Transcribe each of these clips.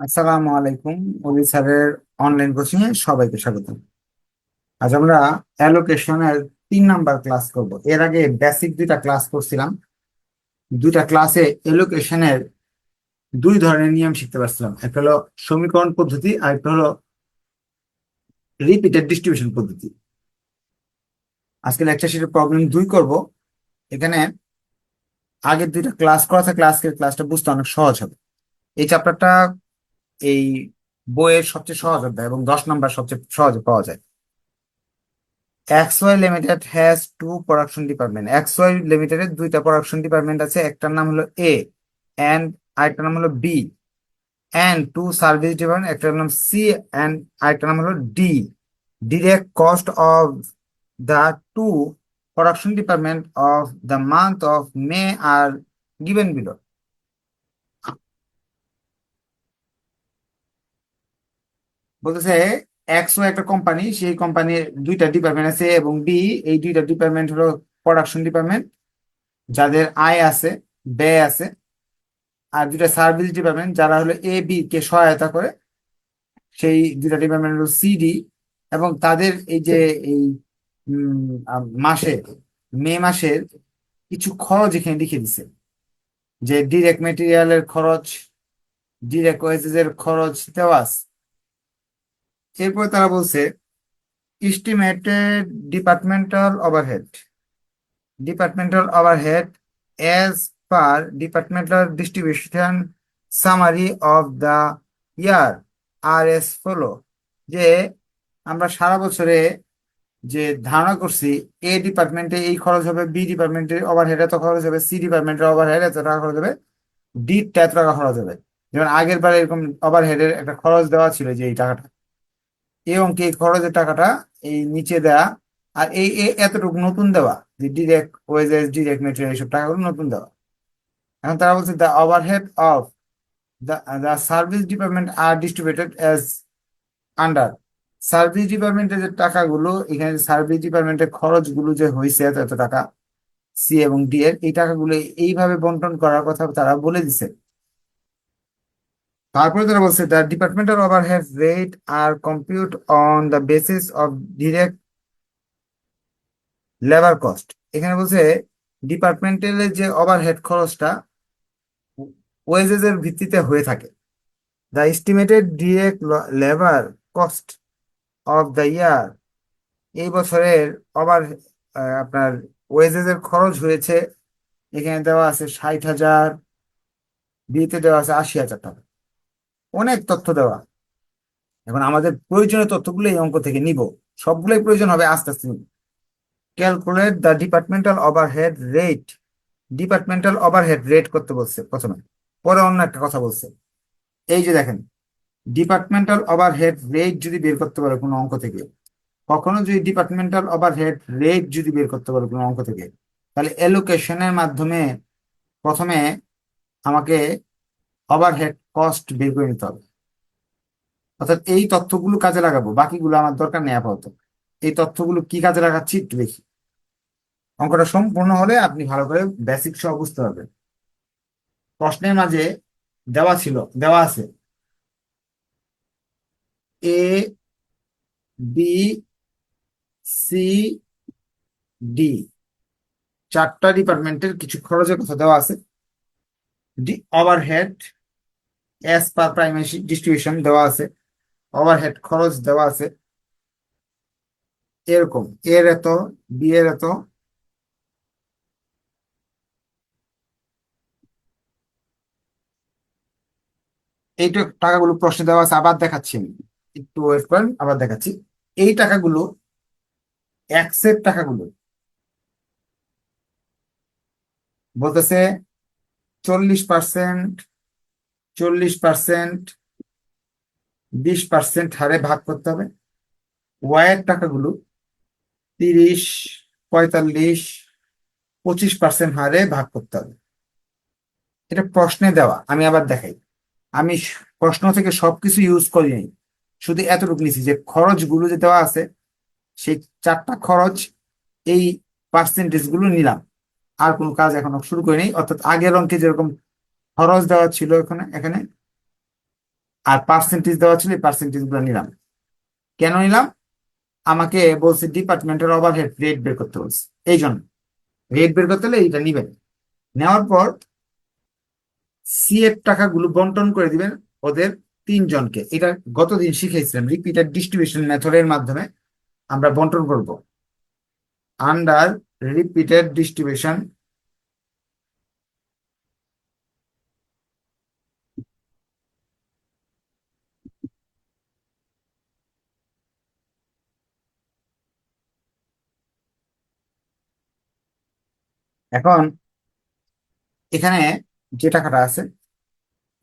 আসসালামু আলাইকুম অলি স্যারের অনলাইন কোচিং এ সবাইকে স্বাগত আজ আমরা অ্যালোকেশনের তিন নাম্বার ক্লাস করব। এর আগে বেসিক দুইটা ক্লাস করছিলাম। দুইটা ক্লাসে অ্যালোকেশনের দুই ধরনের নিয়ম শিখতে পারছিলাম। একটা হলো সমীকরণ পদ্ধতি আর একটা হলো রিপিটেড ডিস্ট্রিবিউশন পদ্ধতি। আজকে লেকচার শিটের প্রবলেম দুই করব। এখানে আগের দুইটা ক্লাস করা থাকলে আজকের ক্লাসটা বুঝতে অনেক সহজ হবে। এই চ্যাপ্টারটা এই বইয়ের সবচেয়ে সহজ অধ্যায় এবং দশ নম্বর সবচেয়ে সহজে পাওয়া যায়। XY limited has two production department XY লিমিটেডের দুইটা প্রোডাকশন ডিপার্টমেন্ট আছে, একটার নাম হলো এ এন্ড আরেকটার নাম হলো B and two service department একটার নাম সি এন্ড আরেকটার নাম হলো D direct cost of the two production department of the month of May are given below বলতেছে এক্সও একটা কোম্পানি সেই কোম্পানির দুইটা ডিপার্টমেন্ট আছে এবং বি এই দুইটা ডিপার্টমেন্ট হলো প্রোডাকশন ডিপার্টমেন্ট যাদের আয় আছে, ব্যয় আছে, আর দুইটা সার্ভিস ডিপার্টমেন্ট যারা হলো এ বি কে সহায়তা করে, সেই দুইটা ডিপার্টমেন্ট হলো সিডি এবং তাদের এই যে, এই মাসে, মে মাসের কিছু খরচ এখানে লিখে দিছে, যে ডিরেক্ট মেটেরিয়ালের খরচ ডিরেক্ট ওয়েজেস এর খরচ, দেওয়া আছে। এরপর তারা বলছে estimated departmental overhead departmental overhead as per departmental distribution summary of the year are as follow যে আমরা সারা বছরে যে ধারণা করছি, এ ডিপার্টমেন্টে এই খরচ হবে, বি ডিপার্টমেন্টের ওভারহেড এত খরচ হবে, সি ডিপার্টমেন্টের ওভারহেড এত টাকা খরচ হবে, ডি এত টাকা খরচ হবে। যেমন আগের বার এরকম ওভারহেডের একটা খরচ দেওয়া ছিল যে এই টাকাটা। অঙ্কে এই খরচের টাকাটা এই নিচে দেয়া আর এই এই এতটুকু নতুন দেওয়া, যে ডিরেক্ট ওয়েজেস ডিরেক্ট মেটেরিয়াল এইসব টাকাগুলো নতুন দেওয়া। এখন তারা বলছে the overhead of the the service department are distributed as under service ডিপার্টমেন্টের যে টাকাগুলো, এখানে সার্ভিস ডিপার্টমেন্টের খরচগুলো যে হয়েছে এত এত টাকা সি এবং ডি এর, এই টাকাগুলো এইভাবে বন্টন করার কথা তারা বলে দিছে। তারপরে তারা বলছে the departmental overhead rate are compute on the basis of direct labour cost এখানে বলছে ডিপার্টমেন্টাল যে ওভারহেড খরচটা ওয়েজেস এর ভিত্তিতে হয়ে থাকে। The estimated direct labour cost of the year এই বছরের ওভার আপনার ওয়েজেস এর খরচ হয়েছে। এখানে দেওয়া আছে ষাট হাজার বিতে দেওয়া আছে আশি হাজার টাকা। অনেক তথ্য দেওয়া। এখন আমাদের প্রয়োজনীয় তথ্যগুলো এই অঙ্ক থেকে নিব। সবগুলোই প্রয়োজন হবে আস্তে আস্তে নিব। Calculate the departmental overhead rate departmental overhead rate করতে বলছে প্রথমে। পরে অন্য একটা কথা বলছে। এই যে দেখেন ডিপার্টমেন্টাল ওভারহেড রেট যদি বের করতে পারে কোনো অঙ্ক থেকে, কখনো যদি ডিপার্টমেন্টাল ওভারহেড রেট যদি বের করতে পারে কোনো অঙ্ক থেকে, তাহলে এলোকেশনের মাধ্যমে প্রথমে আমাকে ওভারহেড কস্ট বের করে নিতে হবে। অর্থাৎ এই তথ্যগুলো কাজে লাগাবো, বাকিগুলো আমার দরকার নেই আপাতত। এই তথ্যগুলো কি কাজে লাগাচ্ছি একটু দেখি। অঙ্কটা সম্পূর্ণ হলে আপনি ভালো করে বেসিক সহ বুঝতে পারবেন। প্রশ্নের মাঝে দেওয়া ছিল, দেওয়া আছে। এ বি সি ডি চারটা ডিপার্টমেন্টের কিছু খরচের কথা দেওয়া আছে। The overhead as per primary distribution দেওয়া আছে ওভারহেড খরচ দেওয়া আছে, এরকম। এর এত বি এর এত এইটা টাকাগুলো প্রশ্নে দেওয়া আছে, আবার দেখাচ্ছি আমি। একটু ওয়েট করেন, আবার দেখাচ্ছি। এই টাকাগুলো এক্সের টাকাগুলো, বলতেছে চল্লিশ পার্সেন্ট চল্লিশ পার্সেন্ট বিশ পার্সেন্ট হারে ভাগ করতে হবে। ওয়াইয়ের টাকাগুলো তিরিশ, পঁয়তাল্লিশ, পঁচিশ পার্সেন্ট হারে ভাগ করতে হবে। এটা প্রশ্নে দেওয়া, আমি আবার দেখাই। আমি প্রশ্ন থেকে সবকিছু ইউজ করিনি শুধু এতটুকু নিছি যে খরচগুলো যে দেওয়া আছে, সেই চারটা খরচ এই পার্সেন্টেজগুলো নিলাম। আর কোনো কাজ এখনও শুরু করিনি, অর্থাৎ আগের অঙ্কে যেরকম খরচ দেওয়া ছিল এখানে এখানে। আর পার্সেন্টেজ দেওয়া ছিল, এই পার্সেন্টেজগুলো নিলাম। কেন নিলাম? আমাকে বলছে ডিপার্টমেন্টের ওভারহেড রেট বের করতে বলছে। এই জন্য। রেট বের করতে হলে এইটা নিবেন। নেওয়ার পর সি এর টাকাগুলো বন্টন করে দিবেন ওদের তিনজনকে। এটা গতদিন শিখেছিলাম রিপিটেড ডিস্ট্রিবিউশন মেথডের মাধ্যমে আমরা বন্টন করব। আন্ডার রিপিটেড ডিস্ট্রিবিউশন এখন এখানে যে টাকাটা আছে,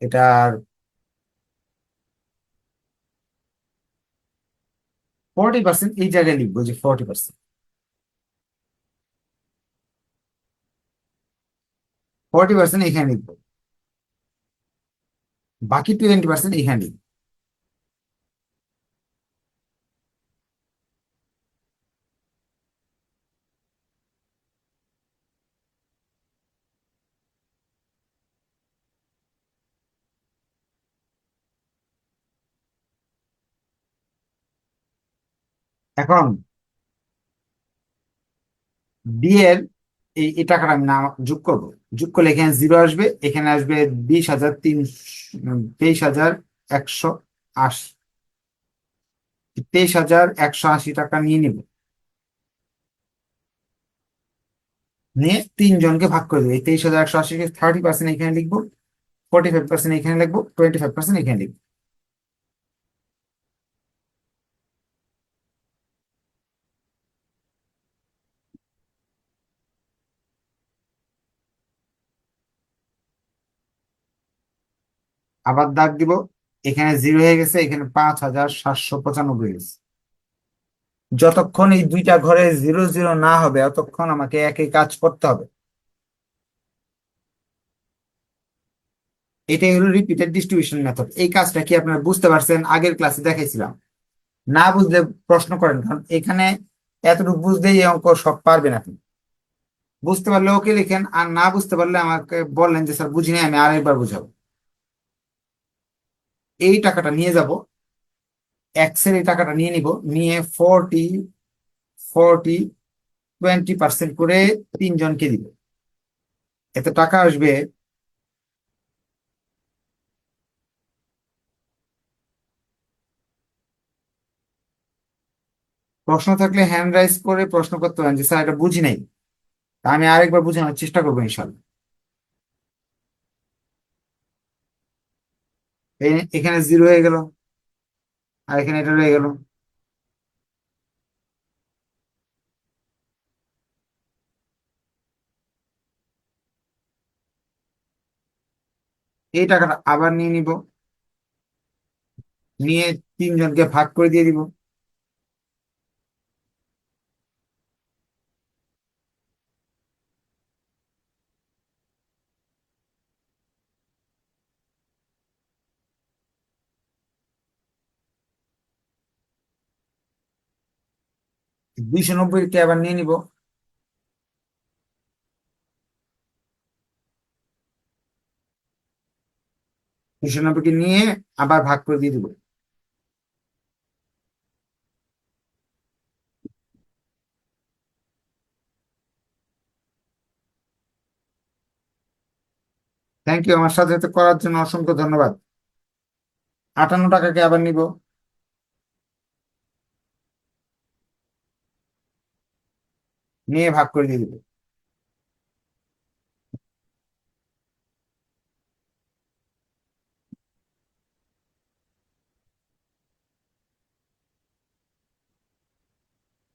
এটার ফোরটি পার্সেন্ট এই জায়গায় লিখব যে ফোরটি পার্সেন্ট ফোরটি পার্সেন্ট এখানে লিখব। বাকি টোয়েন্টি পার্সেন্ট এখানে লিখব। এখন বি এর এই টাকাটা আমি নাম যোগ করব। যোগ করলে এখানে জিরো আসবে, এখানে আসবে বিশ হাজার তিন তেইশ হাজার একশো আশি, তেইশ হাজার একশো আশি টাকা নিয়ে নিব। নিয়ে তিনজনকে ভাগ করে দেবো। এই তেইশ হাজার একশো আশিকে থার্টি পার্সেন্ট এখানে লিখব ফোর্টি ফাইভ পার্সেন্ট এখানে লিখব টোয়েন্টি ফাইভ পার্সেন্ট এখানে লিখব। আবার দাগ দিব, এখানে জিরো হয়ে গেছে, এখানে পাঁচ হাজার সাতশো পঁচানব্বই গেছে যতক্ষণ এই দুইটা ঘরে জিরো জিরো না হবে, অতক্ষণ আমাকে একই কাজ করতে হবে। এটাই হলো রিপিটেড ডিস্ট্রিবিউশন মেথড এই কাজটা কি আপনারা বুঝতে পারছেন? আগের ক্লাসে দেখাইছিলাম। না বুঝলে প্রশ্ন করেন, কারণ এখানে এতটুকু বুঝলেই এই অঙ্ক সব পারবেন আপনি। বুঝতে পারলে ওকে লিখেন, আর না বুঝতে পারলে আমাকে বললেন যে, স্যার বুঝি আমি, আরেকবার বুঝাবো। এই টাকাটা নিয়ে যাব এক্সের এই টাকাটা নিয়ে নিব, নিয়ে ফোরটি ফোরটি টোয়েন্টি পার্সেন্ট করে তিনজনকে দিব। এত টাকা আসবে প্রশ্ন থাকলে হ্যান্ড রাইজ করে প্রশ্ন করতে পারেন যে, স্যার, এটা বুঝি নাই। আমি আরেকবার বোঝানোর চেষ্টা করব ইনশাল্লাহ। এখানে জিরো হয়ে গেল। আর এখানে এটা রয়ে গেল। এই টাকাটা আবার নিয়ে নিব। নিয়ে তিনজনকে ভাগ করে দিয়ে দিব। দুইশো নব্বই কে আবার নিয়ে নিব। দুইশো নব্বইকে নিয়ে আবার ভাগ করে দিয়ে দিব। থ্যাংক ইউ আমার সাথে করার জন্য অসংখ্য ধন্যবাদ। আটান্ন টাকাকে আবার নিব। নিয়ে ভাগ করে দিয়ে দিব।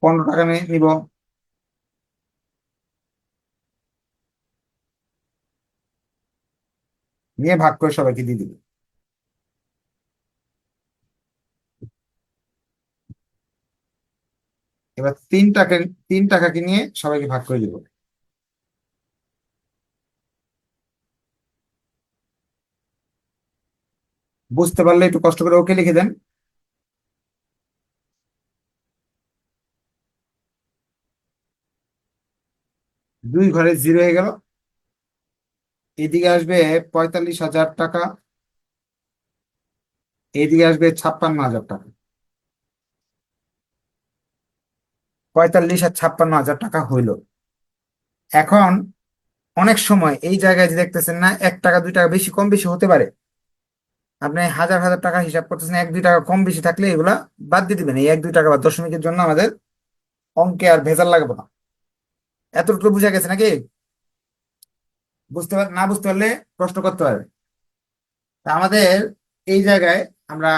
পনেরো টাকা নিয়ে নিব। নিয়ে ভাগ করে সবাইকে দিয়ে দিব। এবার তিন টাকা, তিন টাকাকে নিয়ে সবাইকে ভাগ করে দিব। বুঝতে পারলে একটু কষ্ট করে ওকে লিখে দেন। দুই ঘরে জিরো হয়ে গেল। এদিকে আসবে পঁয়তাল্লিশ হাজার টাকা, এদিকে আসবে ছাপ্পান্ন হাজার টাকা। পঁয়তাল্লিশ আর ছাপ্পান্ন হাজার টাকা হইল। এখন অনেক সময় এই জায়গায় যে দেখতেছেন না, এক টাকা, দুই টাকা বেশি, কম বেশি হতে পারে। আপনি হাজার হাজার টাকা হিসাব করতেছেন, এক, দুই টাকা কম বেশি থাকলে এগুলা বাদ দিয়ে দিবেন। এই এক, দুই টাকা বা দশমিকের জন্য আমাদের অঙ্কে আর ভেজাল লাগবে না। এতটুকু বুঝা গেছে নাকি? বুঝতে পার, না বুঝতে পারলে প্রশ্ন করতে পারবে আমাদের এই জায়গায় আমরা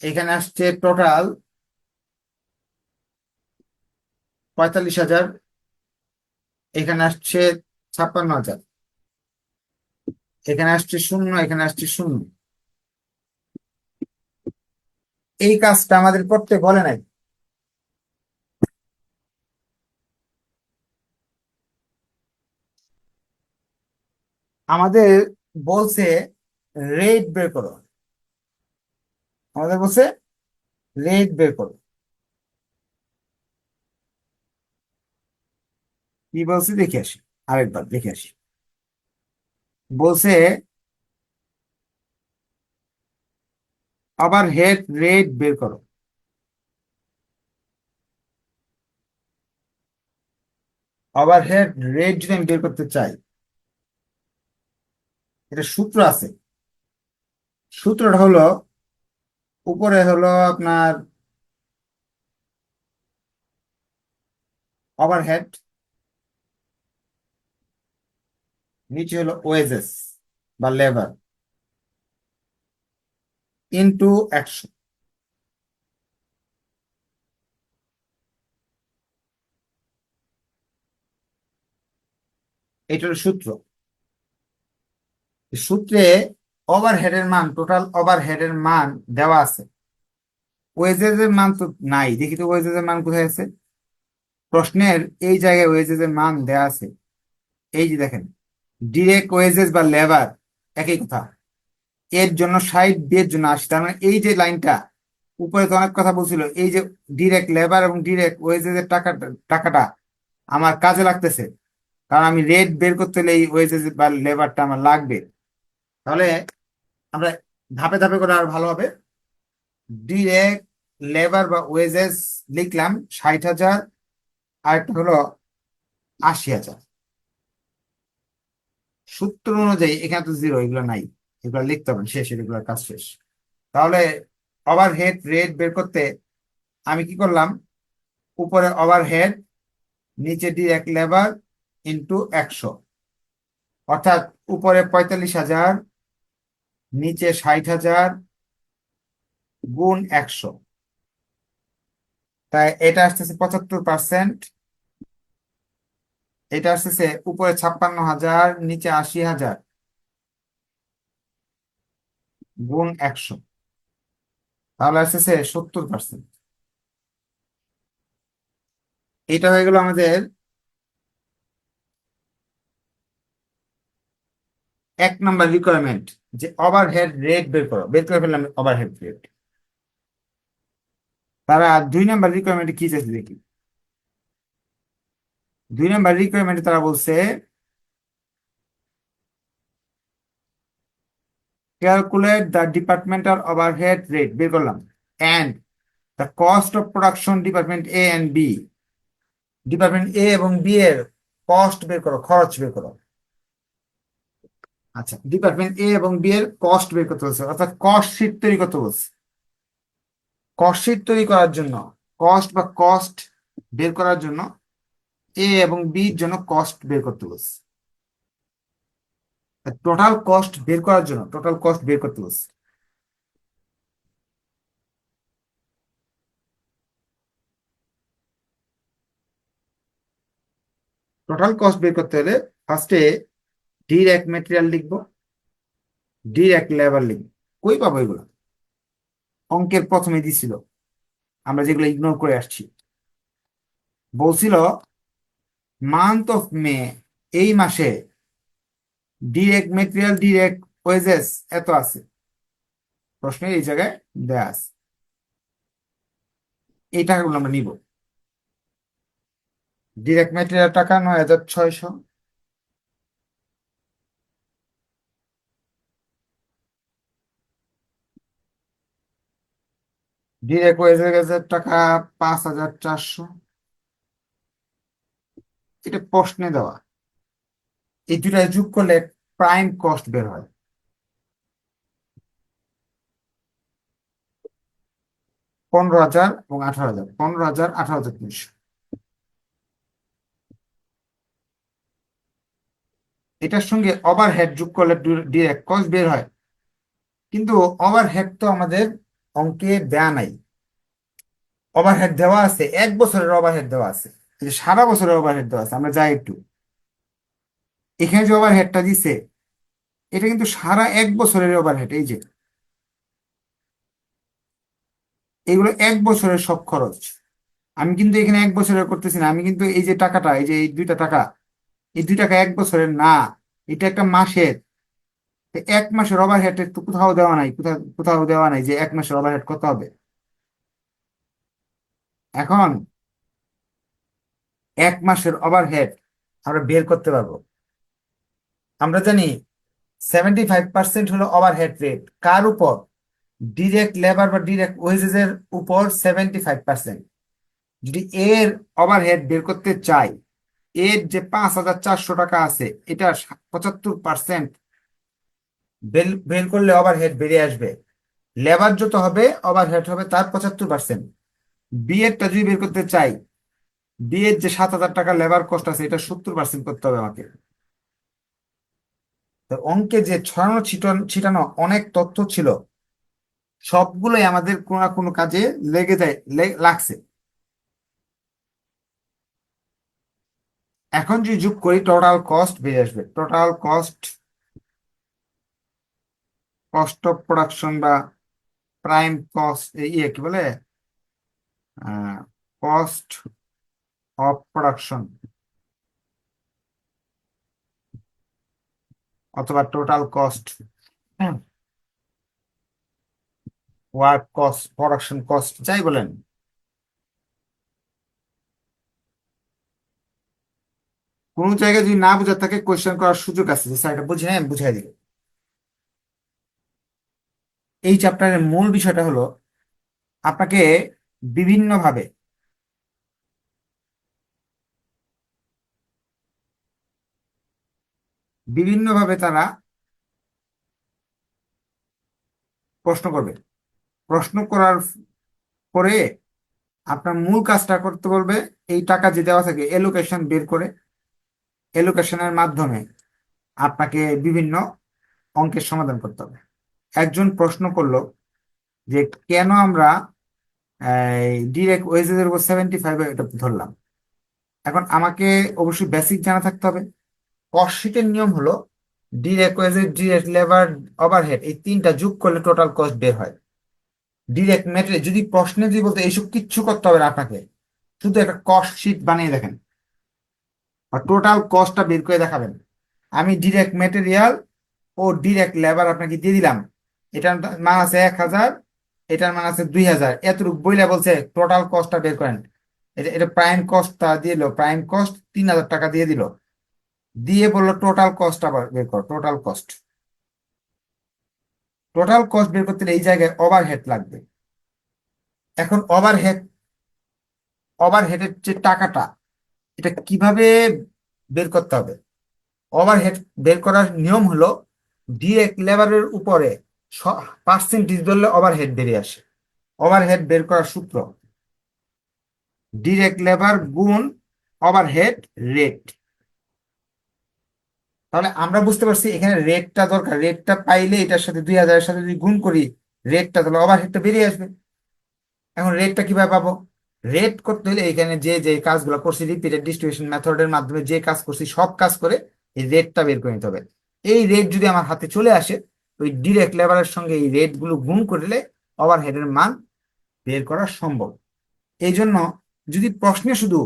এখানে আসছে টোটাল পঁয়তাল্লিশ হাজার, এখানে আসছে ছাপ্পান্ন হাজার। এখানে আসছে শূন্য, এখানে আসছে শূন্য। এই কাজটা আমাদের করতে বলে নাই। আমাদের বলছে রেট বের করো। আমাদের বলছে রেট বের করো। কি বলছে? দেখে আসি, আরেকবার দেখে আসি। বলছে, আবার হেড রেট বের করো। আবার হেড রেট যদি আমি বের করতে চাই, এটা সূত্র আছে। সূত্রটা হলো, উপরে হলো আপনার ওভারহেড নিচে হলো ওয়েজেস বা লেবার ইনটু একশো এটা হলো সূত্র। সূত্রে ওভারহেডের মান টোটাল ওভারহেডের মান দেওয়া আছে। ওয়েজেস এর মান তো নাই, দেখি তো ওয়েজেস এর মান কোথায় আছে? প্রশ্নের এই জায়গায় ওয়েজেস এর মান দেওয়া আছে। এই যে দেখেন ডিরেক্ট বা লেবার একই কথা। এর জন্য ষাট বিয়ের জন্য আশি তার মানে এই যে লাইনটা, উপরে তো অনেক কথা বলছিল, এই যে ডিরেক্ট লেবার এবং ডিরেক্ট ওয়েজেস এর টাকা টাকাটা আমার কাজে লাগতেছে। কারণ আমি রেট বের করতে হলে এই ওয়েজেস বা লেবারটা আমার লাগবে। তাহলে আমরা ধাপে ধাপে করে আর ভালো হবে। ডিরেক্ট লেবার বা ওয়েজেস লিখলাম ষাট হাজার আর একটা হলো আশি হাজার। সূত্র অনুযায়ী এখানে তো জিরো এগুলো নাই। এগুলো লিখতে হবে, শেষ, এগুলোর কাজ শেষ। তাহলে ওভার হেড রেট বের করতে আমি কি করলাম? উপরে ওভার হেড নিচে ডিরেক্ট লেবার ইন্টু একশো। অর্থাৎ উপরে পঁয়তাল্লিশ হাজার, নিচে ষাট হাজার, গুণ একশো। তাই এটা আসতেছে পঁচাত্তর পার্সেন্ট এটা আসতেছে উপরে ছাপ্পান্ন হাজার, নিচে আশি হাজার। গুণ একশো। তাহলে আসতেছে সত্তর পার্সেন্ট এটা হয়ে গেল আমাদের এক নাম্বার রিকোয়ারমেন্ট যে ওভারহেড রেট বের করো। বের করে ফেললাম ওভারহেড রেট তারা দুই নাম্বার রিকোয়ারমেন্ট কি চাইছে দেখি। দুই নাম্বার রিকোয়ারমেন্টে তারা বলছে calculate the departmental overhead rate বের করলাম and the cost of production department A and B department A এবং বি এর কস্ট বের করো, খরচ বের করো। আচ্ছা ডিপার্টমেন্ট এ এবং বি এর কস্ট বের করতে বলছে, অর্থাৎ কস্ট শিট তৈরি করতে বলছে। কস্ট শিট তৈরি করার জন্য কস্ট বা কস্ট বের করার জন্য এ এবং বি জন্য কস্ট বের করতে বলছে। টোটাল কস্ট বের করার জন্য টোটাল কস্ট বের করতে বলছে। টোটাল কস্ট বের করতে হলে ফার্স্টে ডিরেক্ট মেটেরিয়াল লিখব এক লেবার লিখব। কই পাবো এগুলো? অঙ্কের প্রথমে দিছিল, আমরা যেগুলো ইগনোর করে আসছি। বলছিল মান্থ অফ মে এই মাসে ডিরেক্ট মেটেরিয়াল ডিরেক্ট ওয়েজেস এত আছে? প্রশ্নে এই জায়গায় দেয়া আছে। এই টাকাগুলো আমরা নিব। ডিরেক্ট মেটেরিয়াল টাকা নয় হাজার ছয়শো। ডিরেক্ট ওয়েজের টাকা পাঁচ হাজার চারশো। এটা প্রশ্নে দেওয়া। এই দুটা যোগ করলে প্রাইম কস্ট বের হয়। পনেরো হাজার এবং আঠারো হাজার। পনেরো হাজার, আঠারো হাজার তিনশো। এটার সঙ্গে ওভারহেড যোগ করলে ডিরেক্ট কস্ট বের হয়। কিন্তু ওভারহেড তো আমাদের অঙ্কে দেয়া নাই। ওভারহেড দেওয়া আছে, এক বছরের ওভারহেড দেওয়া আছে। সারা বছরের ওভারহেড দেওয়া আছে, আমরা যাই একটু। এখানে যে ওভারহেডটা দিছে, এটা কিন্তু সারা এক বছরের ওভারহেড এই যে। এগুলো এক বছরের সব খরচ। আমি কিন্তু এখানে এক বছরের করতেছি না, আমি কিন্তু এই যে টাকাটা, এই যে এই দুইটা টাকা, এই দুই টাকা এক বছরের না, এটা একটা মাসের। এক মাসের ওভারহেড তো কোথাও দেওয়া নাই, কোথাও কোথাও দেওয়া নাই যে এক মাসের ওভারহেড কত হবে। এখন এক মাসের ওভারহেড আমরা বের করতে পারব। আমরা জানি সেভেন্টি ফাইভ পার্সেন্ট হলো ওভারহেড রেট কার উপর? ডিরেক্ট লেবার বা ডিরেক্ট ওয়েজেস এর উপর সেভেন্টি ফাইভ পার্সেন্ট যদি এর ওভারহেড বের করতে চাই, এর যে পাঁচ হাজার চারশো টাকা আছে, এটা পঁচাত্তর পার্সেন্ট বের বের করলে ওভারহেড বেরিয়ে আসবে। লেবার যত হবে ওভারহেড হবে, তার পঁচাত্তর পার্সেন্ট বিয়েরটা যদি বের করতে চাই বিয়ের যে সাত হাজার টাকা লেবার কস্ট আছে, এটা সত্তর পার্সেন্ট করতে হবে আমাকে। তো অঙ্কে যে ছড়ানো, ছিটানো ছিটানো অনেক তথ্য ছিল, সবগুলোই আমাদের কোনো না কোনো কাজে লেগে যায় লাগছে। এখন যদি যোগ করি টোটাল কস্ট বেরিয়ে আসবে। Total cost cost of production বা প্রাইম কস্ট ইয়ে কি বলে? কস্ট অফ প্রোডাকশন অথবা total cost work cost production cost যাই বলেন। কোন জায়গায় যদি না বোঝার থাকে কোয়েশ্চেন করার সুযোগ আছে। যে স্যার এটা বুঝি নাই আমি বুঝাই দিব। এই চ্যাপ্টারের মূল বিষয়টা হলো আপনাকে বিভিন্নভাবে বিভিন্নভাবে তারা প্রশ্ন করবে। প্রশ্ন করার পরে আপনার মূল কাজটা করতে বলবে, এই টাকা যে দেওয়া থাকে এলোকেশন বের করে এলোকেশনের মাধ্যমে আপনাকে বিভিন্ন অঙ্কের সমাধান করতে হবে। একজন প্রশ্ন করল যে, কেন আমরা ডিরেক্ট ওয়েজেস এর উপর সেভেন্টি ফাইভ এটা ধরলাম? এখন আমাকে অবশ্যই বেসিক জানা থাকতে হবে। কস্ট শিটের নিয়ম হলো direct wages direct labour overhead এই তিনটা যোগ করলে টোটাল কস্ট বের হয়। ডিরেক্ট মেটেরিয়াল যদি প্রশ্নে যদি বলতে এইসব কিচ্ছু করতে হবে না আপনাকে, শুধু একটা কস্ট শিট বানিয়ে দেখেন। আর টোটাল কস্টটা বের করে দেখাবেন। আমি ডিরেক্ট মেটেরিয়াল ও ডিরেক্ট লেবার আপনাকে দিয়ে দিলাম। এটার মান আছে এক হাজার, এটার মান আছে দুই হাজার। এতটুকু বইলে বলছে টোটাল কস্টটা বের করেন। এটা এটা প্রাইম কস্টটা দিয়ে দিল। প্রাইম কস্ট তিন হাজার টাকা দিয়ে দিল। দিয়ে বলল টোটাল কস্টটা বের কর টোটাল কস্ট টোটাল কস্ট বের করতে এই জায়গায় ওভারহেড লাগবে। এখন ওভারহেড ওভারহেডের যে টাকাটা, এটা কীভাবে বের করতে হবে? ওভারহেড বের করার নিয়ম হলো ডিরেক্ট লেবারের উপরে পার্সেন্টেজ ধরলে ওভারহেড বেরিয়ে আসে। ওভারহেড বের করার সূত্র ডিরেক্ট লেবার গুণ ওভারহেড রেট তাহলে আমরা বুঝতে পারছি এখানে রেটটা দরকার। রেটটা পাইলে এটার সাথে দুই হাজারের সাথে যদি গুণ করি রেটটা তাহলে ওভারহেডটা বেরিয়ে আসবে। এখন রেটটা কীভাবে পাবো? রেট করতে হলে এখানে যে যে কাজগুলো করছি রিপিটেড ডিস্ট্রিবিউশন মেথডের মাধ্যমে যে কাজ করছি, সব কাজ করে এই রেটটা বের করে নিতে হবে। এই রেট যদি আমার হাতে চলে আসে, ওই ডিরেক্ট লেবারের সঙ্গে এই রেটগুলো গুণ করলে ওভারহেডের মান বের করা সম্ভব। এই জন্য যদি প্রশ্নে শুধু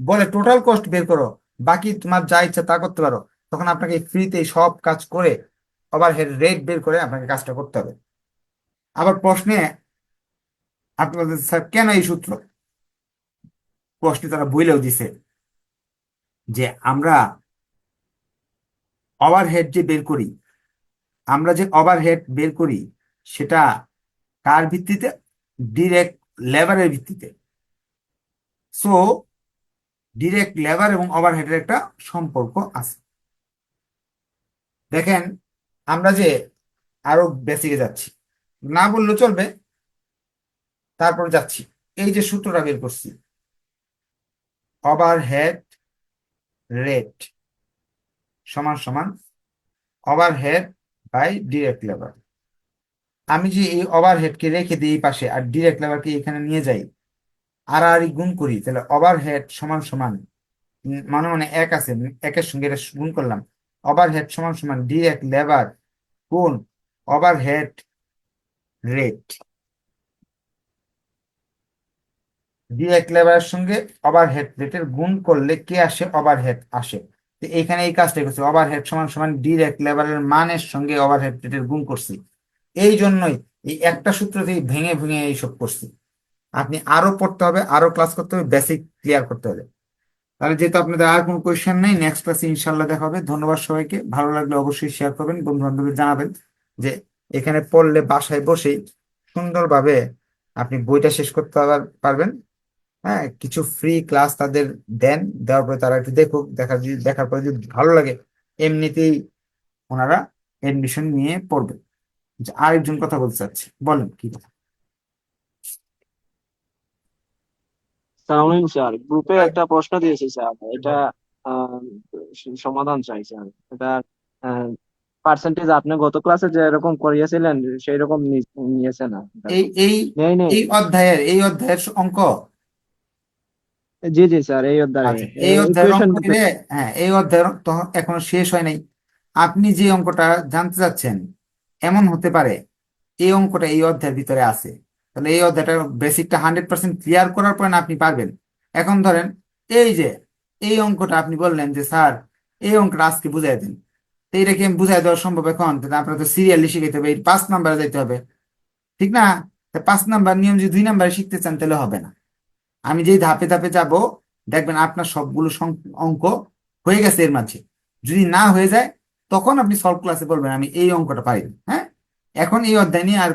বলে টোটাল কস্ট বের করো, বাকি তোমার যা ইচ্ছা তা করতে পারো তখন আপনাকে ফ্রিতে সব কাজ করে ওভারহেড রেট বের করে আপনাকে কাজটা করতে হবে। আবার প্রশ্নে আপনি বলতেন স্যার, কেন এই সূত্র? প্রশ্নে তারা বইলেও দিছে যে আমরা ওভারহেড যে বের করি, আমরা যে ওভারহেড বের করি সেটা কার ভিত্তিতে? ডিরেক্ট লেবারের ভিত্তিতে। সো ডিরেক্ট লেবার এবং ওভারহেডের একটা সম্পর্ক আছে। দেখেন আমরা যে আরও বেসিকে যাচ্ছি না বললে চলবে তারপর যাচ্ছি। এই যে সূত্রটা বের করছি ওভারহেড রেট সমান সমান ওভারহেড বাই ডিরেক্ট লেবার আমি যে এই ওভারহেডকে রেখে দিই পাশে আর ডিরেক্ট লেবারকে এখানে নিয়ে যাই আর আর গুণ করি তাহলে ওভারহেড সমান সমান উম, মানে মানে এক আছে একের সঙ্গে এটা গুণ করলাম ওভারহেড সমান সমান ডিরেক্ট লেবার গুণ ওভারহেড রেট ডিরেক্ট লেবারের সঙ্গে ওভারহেড রেটের গুণ করলে কে আসে? ওভারহেড আসে। তো এখানে এই কাজটা করছি। ওভারহেড সমান সমান ডিরেক্ট লেবারের মানের সঙ্গে ওভারহেড রেটের গুণ করছি। এই জন্যই এই একটা সূত্র থেকে ভেঙে ভেঙে এইসব করছি। আপনি আরও পড়তে হবে আরও ক্লাস করতে হবে বেসিক ক্লিয়ার করতে হবে। তাহলে যেহেতু আপনাদের আর কোনো কোয়েশ্চেন নেই নেক্সট ক্লাসে ইনশাল্লাহ দেখা হবে। ধন্যবাদ সবাইকে। ভালো লাগলে অবশ্যই শেয়ার করবেন বন্ধু বান্ধবদের জানাবেন যে এখানে পড়লে বাসায় বসেই সুন্দরভাবে আপনি বইটা শেষ করতে পারবেন। হ্যাঁ কিছু ফ্রি ক্লাস তাদের দেন, দেওয়ার পরে তারা একটু দেখুক দেখার দেখার পরে যদি ভালো লাগে, এমনিতেই ওনারা এডমিশন নিয়ে পড়বে। আরেকজন কথা বলতে চাচ্ছি, বলেন কি কথা? সালামালাইকুম স্যার গ্রুপে একটা প্রশ্ন দিয়েছি স্যার এটা সমাধান চাই স্যার এটা পার্সেন্টেজ আপনি গত ক্লাসে যে এরকম করিয়েছিলেন সেই রকম নিয়েছে না। এই এই এই অধ্যায়ের এই অধ্যায়ের অঙ্ক জি জি স্যার এই অধ্যায়ে। আচ্ছা এই অধ্যায়ের অঙ্ক হ্যাঁ এই অধ্যায়ের তো এখনও শেষ হয় নাই। আপনি যে অঙ্কটা জানতে চাচ্ছেন এমন হতে পারে এই অঙ্কটা এই অধ্যায়ের ভিতরে আছে। তাহলে এই অধ্যায়টা বেসিকটা হান্ড্রেড পার্সেন্ট ক্লিয়ার করার পরে আপনি পারবেন। এখন ধরেন, এই যে, এই অঙ্কটা আপনি বললেন যে, স্যার, এই অঙ্কটা আজকে বুঝাই দেন। এটা কি আমি বুঝাই দেওয়া সম্ভব এখন? আপনার তো সিরিয়ালি শিখাইতে হবে, এই পাঁচ নাম্বারে যাইতে হবে। ঠিক না? পাঁচ নাম্বার নিয়ম যদি দুই নাম্বারে শিখতে চান, তাহলে হবে না। আমি যেই ধাপে ধাপে যাব, দেখবেন আপনার সবগুলো অঙ্ক হয়ে গেছে এর মাঝে। যদি না হয়ে যায়, তখন আপনি সলভ ক্লাসে বলবেন, আমি এই অঙ্কটা পারি হ্যাঁ? এখন এই অধ্যায় নিয়ে আর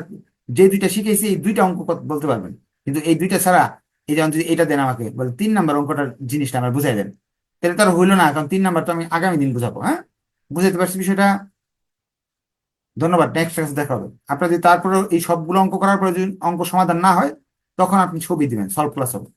যে দুইটা শিখেছি এই দুইটা অঙ্ক বলতে পারবেন। কিন্তু এই দুইটা ছাড়া এই যেমন যদি এটা দেন আমাকে, বলে তিন নাম্বার অঙ্কটার জিনিসটা আমার বুঝাই দেন। তাহলে তার হইল না, কারণ তিন নাম্বার তো আমি আগামী দিন বুঝাবো হ্যাঁ? বুঝাইতে পারছি বিষয়টা? ধন্যবাদ নেক্সট ক্লাসে দেখা হবে। আপনার যদি তারপরে এই সবগুলো অঙ্ক করার পরে যদি অঙ্ক সমাধান না হয়, তখন আপনি ছবি দিবেন সলভ ক্লাস হবে।